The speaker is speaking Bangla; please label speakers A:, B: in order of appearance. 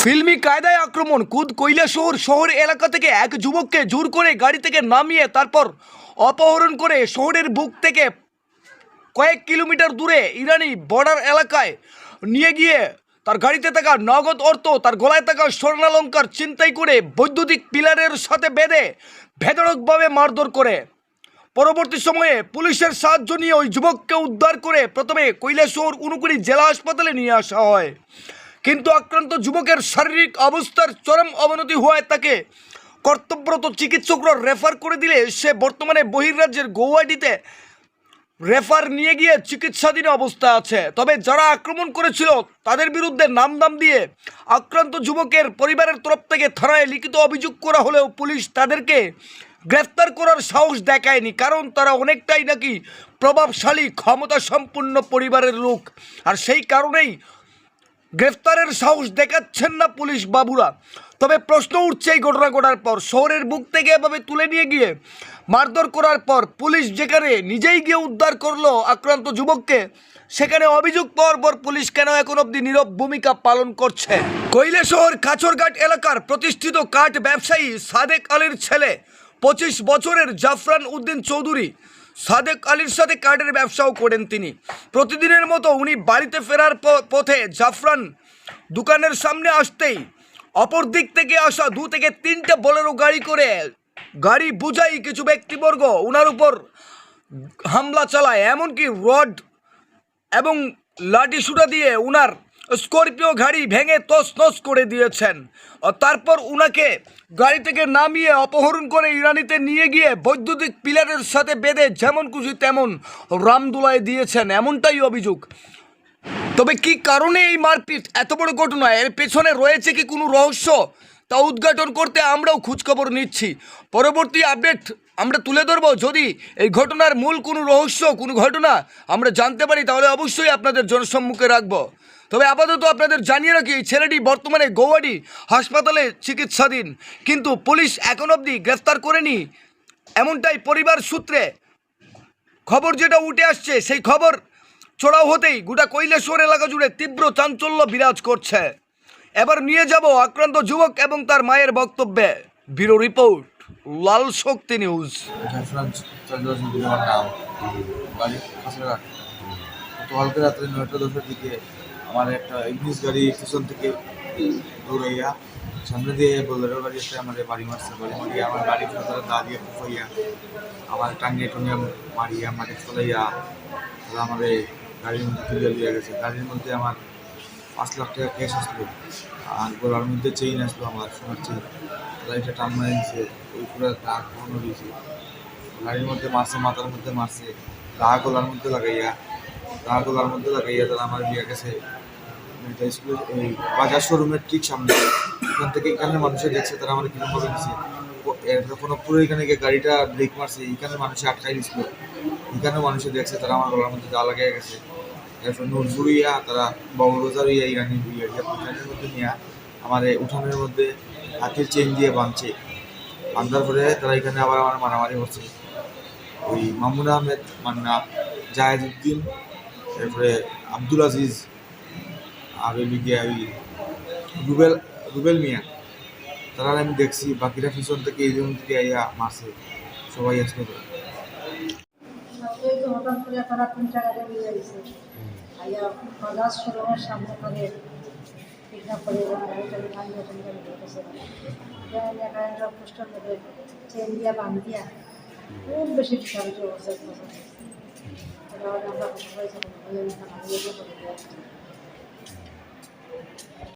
A: ফিল্মি কায়দায় আক্রমণ, কুদ কৈলাসহর শহর এলাকা থেকে এক যুবককে জোর করে গাড়ি থেকে নামিয়ে তারপর অপহরণ করে শহরের বুক থেকে কয়েক কিলোমিটার দূরে ইরানি বর্ডার এলাকায় নিয়ে গিয়ে তার গাড়িতে থাকা নগদ অর্থ, তার গলায় থাকা স্বর্ণালঙ্কার চিন্তাই করে বৈদ্যুতিক পিলারের সাথে বেঁধে ভেদরকভাবে মারধর করে। পরবর্তী সময়ে পুলিশের সাহায্য নিয়ে ওই যুবককে উদ্ধার করে প্রথমে কৈলাসহর উনুকুড়ি জেলা হাসপাতালে নিয়ে আসা হয়। কিন্তু আক্রান্ত যুবকের শারীরিক অবস্থার চরম অবনতি হওয়ায় তাকে কর্তব্যরত চিকিৎসকরা রেফার করে দিলে সে বর্তমানে বহির্রাজ্যের গৌহাটিতে রেফার নিয়ে গিয়ে চিকিৎসাধীন অবস্থা আছে। তবে যারা আক্রমণ করেছিল, তাদের বিরুদ্ধে নাম দাম দিয়ে আক্রান্ত যুবকের পরিবারের তরফ থেকে থানায় লিখিত অভিযোগ করা হলেও পুলিশ তাদেরকে গ্রেফতার করার সাহস দেখায়নি, কারণ তারা অনেকটাই নাকি প্রভাবশালী ক্ষমতা সম্পন্ন পরিবারের লোক। আর সেই কারণেই গ্রেফতারের সাহস দেখাচ্ছেন না পুলিশ বাবুরা। তবে প্রশ্ন উঠছে এই ঘটনা ঘটার পর, শহরের বুক থেকে এভাবে তুলে নিয়ে গিয়ে মারধর করার পর পুলিশ যেখানে নিজেই গিয়ে উদ্ধার করল আক্রান্ত যুবককে, সেখানে অভিযোগ পাওয়ার পর পুলিশ কেন এখন অবধি নীরব ভূমিকা পালন করছে? কৈলাসহর, কাছরঘাট এলাকার প্রতিষ্ঠিত কাঠ ব্যবসায়ী সাদেক আলীর ছেলে পঁচিশ বছরের জাফরান উদ্দিন চৌধুরী সাদেক আলীর সাথে কাঠের ব্যবসাও করেন তিনি। প্রতিদিনের মতো উনি বাড়িতে ফেরার পথে জাফরান দোকানের সামনে আসতেই অপর দিক থেকে আসা দু থেকে তিনটে বোলেরো গাড়ি করে গাড়ি বুঝাই কিছু ব্যক্তিবর্গ ওনার উপর হামলা চালায়। এমনকি রড এবং লাঠি সুটা দিয়ে উনার স্করপিও গাড়ি ভেঙে তছনছ করে দিয়েছেন। তারপর উনাকে গাড়ি থেকে নামিয়ে অপহরণ করে ইরানিতে নিয়ে গিয়ে বৈদ্যুতিক পিলারের সাথে বেঁধে যেমন খুশি তেমন রামদুলায় দিয়েছেন, এমনটাই অভিযোগ। তবে কি কারণে এই মারপিট? এত বড় ঘটনা, এর পেছনে রয়েছে কি কোনো রহস্য? তা উদ্ঘাটন করতে আমরাও খোঁজখবর নিচ্ছি। পরবর্তী আপডেট আমরা তুলে ধরবো। যদি এই ঘটনার মূল কোনো রহস্য, কোনো ঘটনা আমরা জানতে পারি, তাহলে অবশ্যই আপনাদের জনসম্মুখে রাখব। তবে আপাতত আপনাদের জানিয়ে রাখি ছেলেটি বর্তমানে গৌহাটি হাসপাতালে চিকিৎসাধীন। কিন্তু পুলিশ এখন অবধি গ্রেফতার করেনি, এমনটাই পরিবার সূত্রে। খবর যেটা উঠে আসছে, সেই খবর চড়াও হতেই গোটা কৈলাসহর এলাকা জুড়ে তীব্র চাঞ্চল্য বিরাজ করছে। এবার নিয়ে যাব আক্রান্ত যুবক এবং তার মায়ের বক্তব্যে। Bureau report, Lal Shakti news.
B: রাত্রে নয়টা দশের দিকে আমার একটা ইংলিশ গাড়ি পিছন থেকে দৌড়াইয়া সামনে দিয়ে বোলেরো গাড়ি একটা আমার বাড়ি মারছে। বাড়ি মারিয়া আমার গাড়ি ফেলে দা দিয়ে ফুফাইয়া আমার টাঙ্গিয়ে টুঙ্গিয়ে মারিয়া মাটি ফলাইয়া তারা আমার গাড়ির মধ্যে তুলে দিয়ে গেছে। গাড়ির মধ্যে আমার পাঁচ লাখ টাকা ক্যাশ আসলো আর গলার মধ্যে চেইন আসলো আমার সোনার চেইন তারা এটা টান মারে দিছে ওই পুরো দাগ কখনো দিয়েছে গাড়ির মধ্যে মারছে, মাথার মধ্যে মারছে, গা গলার মধ্যে লাগাইয়া গা গলার মধ্যে লাগাইয়া তারা আমার বিয়ে গেছে। বাজার শোরুমের ঠিক সামনে। ওখান থেকে এখানে মানুষে দেখছে তারা আমার কীরকম ভাবে দিছে। কোনো পুরো এখানে গিয়ে গাড়িটা ব্রেক মারছে। এখানে মানুষে আটকাই দিছিল। এখানে মানুষে দেখছে তারা আমার গলার মধ্যে গা লাগাই গেছে। এরপর নজরুল ইয়া, তারা বড়বাজার ইয়া, ইরানি ইয়া উঠানের মধ্যে নিয়ে আমার উঠানের মধ্যে হাতের চেন দিয়ে বাঁধছে। বাঁধার পরে তারা এখানে আবার আমার মারামারি হচ্ছে ওই মামুন আহমেদ, মান্না জাহেদ উদ্দিন এরপরে আব্দুল আজিজ আর ওই দিকে ওই রুবেল রুবেল মিয়া তারা আমি দেখছি, বাকিরা পিছন থেকে এই জন থেকে আইয়া মারছে, সবাই আসলে।
C: হঠাৎ করে তারা দিয়ে যাইছে আইয়া সামনে গাড়িটা পোস্টার খুব বেশি টাকা আমরা সবাই সবাই থানা দিয়ে করে দেওয়া